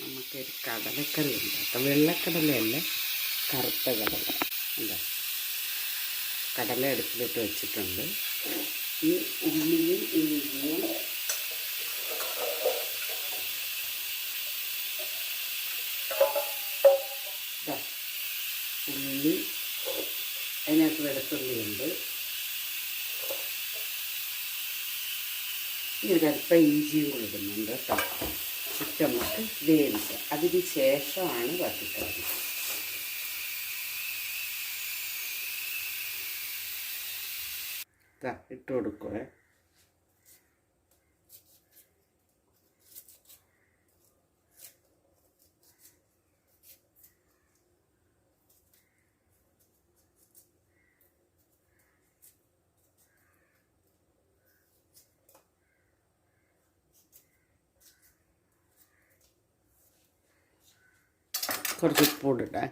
നമുക്കൊരു കടലക്കറി ഉണ്ടാക്കാം വെള്ളക്കടലയല്ല? കറുത്ത കടല. എന്താ കടല അടുപ്പിലിട്ട് വെച്ചിട്ടുണ്ട്. ഈ ഉള്ളിയും ഇഞ്ചിയും ഉള്ളി അതിനകത്ത് വെളുത്തുള്ളിയുണ്ട്. ഇനി ഒരല്പം ഇഞ്ചിയും കൊടുക്കുന്നുണ്ട് കേട്ടോ. ചുറ്റമുട്ട് വേവിച്ച് അതിന് ശേഷമാണ് വറ്റിക്കറി ഇട്ട് കൊടുക്കുവേ. കുറച്ച് ഉപ്പൂടിട്ടെ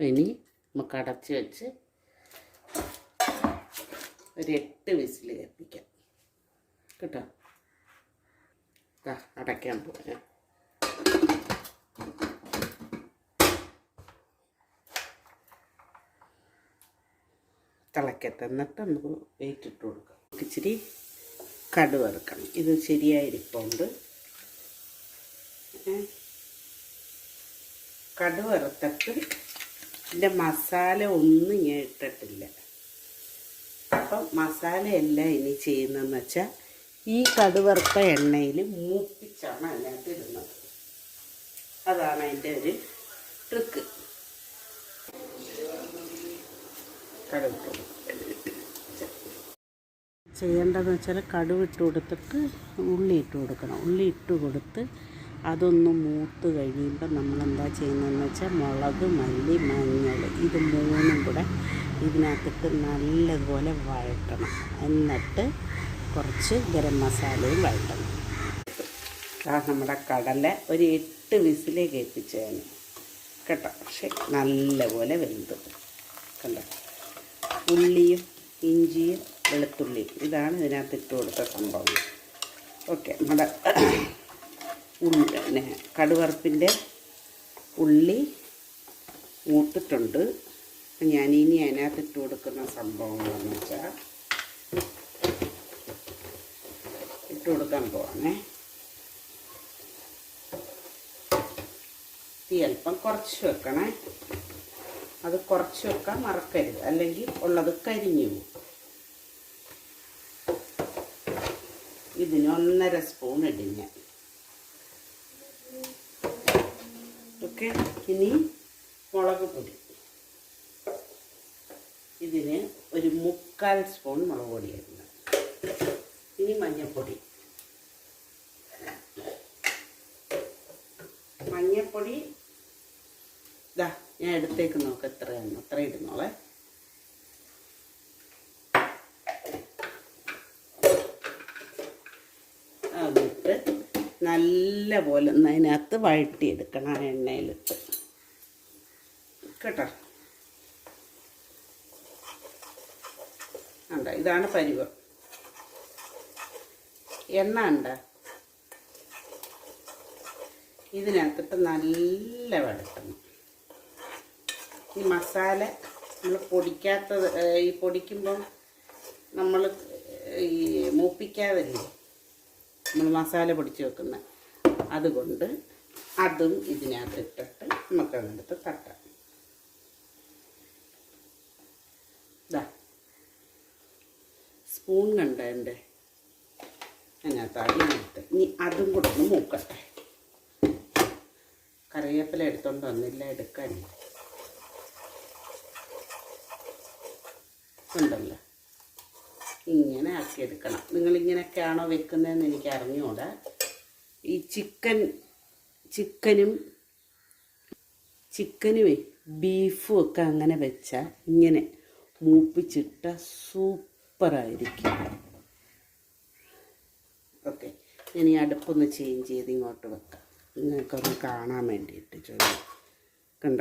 ഇനി നമുക്ക് അടച്ച് വെച്ച് ഒരു എട്ട് വിസിൽ കത്തിക്കാം. കേട്ടോ? അടയ്ക്കാൻ പോകാം തിളക്കട്ടെ. എന്നിട്ട് നമുക്ക് വെയിറ്റ് ഇട്ട് കൊടുക്കാം. ഇച്ചിരി കടുക് വറുക്കണം. ഇത് ശരിയായിരിപ്പുണ്ട്. കടു വറുത്തിട്ട് ഇതിന്റെ മസാല ഒന്നും ഞാൻ ഇട്ടിട്ടില്ല. അപ്പം മസാലയല്ല ഇനി ചെയ്യുന്നതെന്ന് വെച്ചാൽ ഈ കടുവറുത്ത എണ്ണയിൽ മൂപ്പിച്ചാണ് അതിനകത്ത് ഇടുന്നത്. അതാണ് അതിന്റെ ഒരു ട്രിക്ക്. ചെയ്യേണ്ടതെന്ന് വെച്ചാൽ കടുവിട്ട് കൊടുത്തിട്ട് ഉള്ളി ഇട്ട് കൊടുക്കണം. ഉള്ളി ഇട്ട് കൊടുത്ത് അതൊന്ന് മൂത്ത് കഴിയുമ്പോൾ നമ്മൾ എന്താ ചെയ്യുന്നതെന്ന് വെച്ചാൽ മുളക് മല്ലി മഞ്ഞൾ ഇത് മൂന്നും കൂടെ ഇതിനകത്തിട്ട് നല്ലതുപോലെ വഴട്ടണം എന്നിട്ട് കുറച്ച് ഗരം മസാലയും വഴട്ടണം നമ്മുടെ കടല ഒരു എട്ട് വിസിലേ കേൾപ്പിച്ചതാണ് കേട്ടോ? പക്ഷെ നല്ലപോലെ വെന്തു. കണ്ടോ? ഉള്ളിയും ഇഞ്ചിയും വെളുത്തുള്ളിയും. ഇതാണ് ഇതിനകത്ത് ഇട്ട് കൊടുത്ത സംഭവം. ഓക്കെ നമ്മുടെ ഉള്ളി കടുവറുപ്പിന്റെ ഉള്ളി മൂത്തിട്ടുണ്ട്. ഇനി അതിനകത്ത് ഇട്ട് കൊടുക്കുന്ന സംഭവങ്ങളെന്ന് വെച്ചാൽ ഇട്ട് കൊടുക്കാൻ പോവാണേ. തീ അല്പം കുറച്ച് വെക്കണേ. അത് കുറച്ചൊക്കെ മറക്കരുത്. അല്ലെങ്കിൽ ഉള്ളത് കരിഞ്ഞു പോകും. ഇതിന് ഒന്നര സ്പൂൺ ഇടിഞ്ഞ ഓക്കെ ഇനി മുളക് പൊടി. ഇതിന് ഒരു മുക്കാൽ സ്പൂൺ മുളക് പൊടി ഇടുന്നത് ഇനി മഞ്ഞൾപ്പൊടി. മഞ്ഞൾപ്പൊടി ഇതാ ഞാൻ എടുത്തേക്ക് നോക്ക് എത്രയാണ്. അത്ര ഇടുന്നോളെ അതിട്ട് നല്ല പോലെ ഒന്ന് അതിനകത്ത് വഴട്ടിയെടുക്കണം ആ എണ്ണയിലിട്ട്. കേട്ടോ? ഉണ്ട ഇതാണ് പരിവം. എണ്ണ ഉണ്ട് ഇതിനകത്തിട്ട് നല്ല വഴട്ടണം ഈ മസാല നമ്മൾ പൊടിക്കാത്തത് ഈ പൊടിക്കുമ്പം നമ്മൾ ഈ മൂപ്പിക്കാതല്ലേ? നമ്മൾ മസാല പൊടിച്ച് വെക്കുന്ന അതുകൊണ്ട് അതും ഇതിനകത്ത് ഇട്ടിട്ട് നമുക്കതെടുത്ത് തട്ടാം. ഇതാ സ്പൂൺ കണ്ട എന്റെ? അതിനകത്ത് അതിനകത്ത്. ഇനി അതും കൂടെ ഒന്ന് മൂക്കട്ടെ. കറിവേപ്പില എടുത്തോണ്ട് വന്നില്ല എടുക്കാൻ. ഉണ്ടല്ലോ. ഇങ്ങനെ ആക്കിയെടുക്കണം. നിങ്ങളിങ്ങനെയൊക്കെയാണോ വെക്കുന്നതെന്ന് എനിക്ക് അറിഞ്ഞുകൂടാ ഈ ചിക്കൻ ചിക്കനും ചിക്കനുമേ ബീഫും ഒക്കെ അങ്ങനെ വെച്ചാൽ ഇങ്ങനെ മൂപ്പിച്ചിട്ട സൂപ്പറായിരിക്കും. ഓക്കെ. ഇനി അടുപ്പൊന്ന് ചേഞ്ച് ചെയ്ത് ഇങ്ങോട്ട് വെക്കാം. നിങ്ങൾക്കൊന്ന് കാണാൻ വേണ്ടിയിട്ട് ചോദിക്കും. കണ്ട?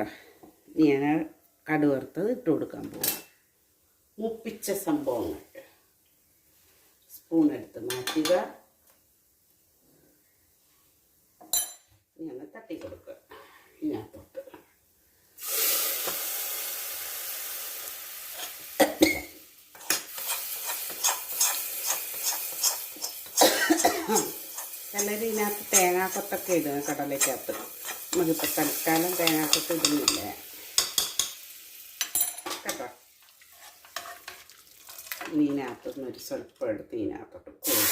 ഞാൻ കടുവറുത്തത് ഇട്ട് കൊടുക്കാൻ പോകും മുപ്പിച്ച സംഭവങ്ങൾ സ്പൂൺ എടുത്ത് മാറ്റുക. ഇങ്ങനെ തട്ടി കൊടുക്കുക. ഇതിനകത്തോട്ട്. ചിലർ ഇതിനകത്ത് തേങ്ങാക്കൊത്തൊക്കെ ഇടുക കടലയ്ക്കകത്ത് നമുക്കിപ്പോൾ തൽക്കാലം തേങ്ങാക്കൊത്ത് ഇടുന്നില്ല കേട്ടോ ഇനി ഇതിനകത്തുനിന്ന് ഒരു സ്വല്പം എടുത്ത് ഇതിനകത്തോട്ട് കൊടുക്കും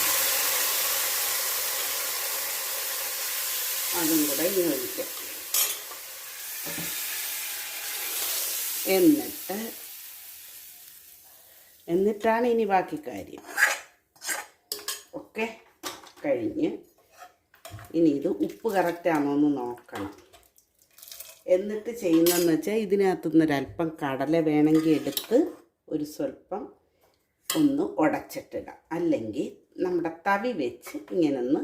അതും കൂടെ ഇനി ഒഴിക്കാം. എന്നിട്ട് എന്നിട്ടാണ് ഇനി ബാക്കി കാര്യം. ഓക്കെ കഴിഞ്ഞ് ഇനി ഇത് ഉപ്പ് കറക്റ്റാണോ എന്ന് നോക്കണം. എന്നിട്ട് ചെയ്യുന്നതെന്ന് വെച്ചാൽ ഇതിനകത്തുനിന്ന് ഒരല്പം കടല വേണമെങ്കിൽ എടുത്ത് ഒരു സ്വല്പം ഒന്ന് ഉടച്ചിട്ടിട അല്ലെങ്കിൽ നമ്മുടെ തവി വെച്ച് ഇങ്ങനെ ഒന്ന്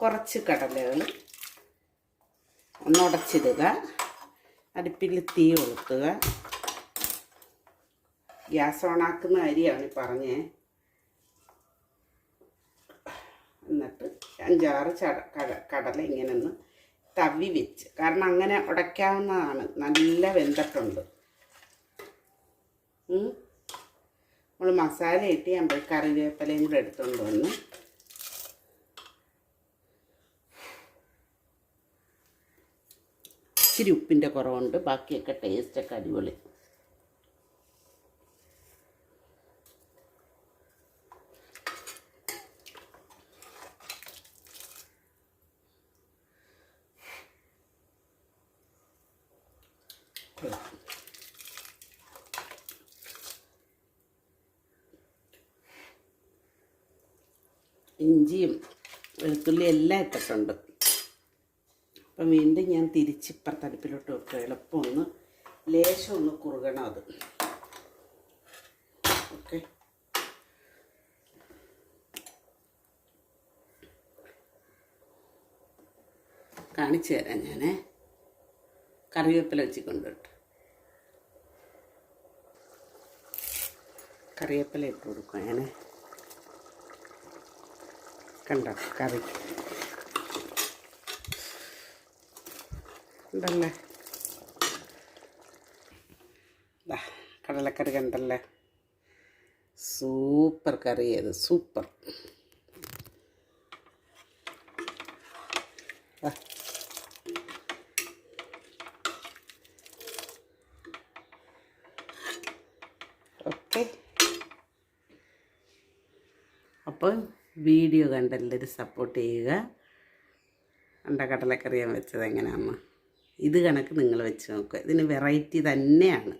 കുറച്ച് കടലകൾ ഒന്ന് ഉടച്ചിടുക. അടുപ്പിൽ തീ കൊളുത്തുക ഗ്യാസ് ഓണാക്കുന്ന കാര്യമാണ് പറഞ്ഞേ. എന്നിട്ട് അഞ്ചാറ് ചട കട കടല ഇങ്ങനെ ഒന്ന് തവി വെച്ച്. കാരണം അങ്ങനെ ഉടയ്ക്കാവുന്നതാണ്. നല്ല വെന്തിട്ടുണ്ട്. നമ്മൾ മസാല ഇട്ട് ഞാൻ കറിവേപ്പിലയും കൂടെ എടുത്തുകൊണ്ട് വന്നു. ഇച്ചിരി ഉപ്പിന്റെ കുറവുണ്ട് ബാക്കിയൊക്കെ ടേസ്റ്റൊക്കെ അടിപൊളി. ഇഞ്ചിയും വെളുത്തുള്ളി എല്ലാം ഇട്ടിട്ടുണ്ട്. അപ്പം വീണ്ടും ഞാൻ തിരിച്ച് ഇപ്പുറത്തെ അടുപ്പിലോട്ട് വെക്കുക എളുപ്പം ഒന്ന് ലേശം ഒന്ന് കുറുകണം അത്. ഓക്കെ. കാണിച്ചു തരാം ഞാനേ. കറിവേപ്പില വെച്ച് കൊണ്ടിട്ട് കറിവേപ്പില ഇട്ട് കൊടുക്കാം ഞാൻ കണ്ടോ കറി. ഉണ്ടല്ലേ? കടലക്കറി കണ്ടല്ലേ? സൂപ്പർ കറി അത് സൂപ്പർ. ഓക്കെ. അപ്പോൾ വീഡിയോ കണ്ട് സപ്പോർട്ട് ചെയ്യുക. അണ്ട കടലക്കറി ഞാൻ വെച്ചത് എങ്ങനെയാണെന്ന്. ഇത് കണക്ക് നിങ്ങൾ വെച്ച് നോക്കുക. ഇതിന് വെറൈറ്റി തന്നെയാണ്.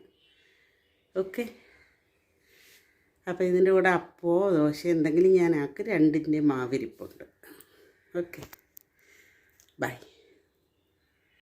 ഓക്കെ അപ്പോൾ ഇതിന്റെ കൂടെ അപ്പോ ദോശ എന്തെങ്കിലും ഞാൻ ആക്കി. രണ്ടിന്റെ മാവിരിപ്പുണ്ട്. Okay bye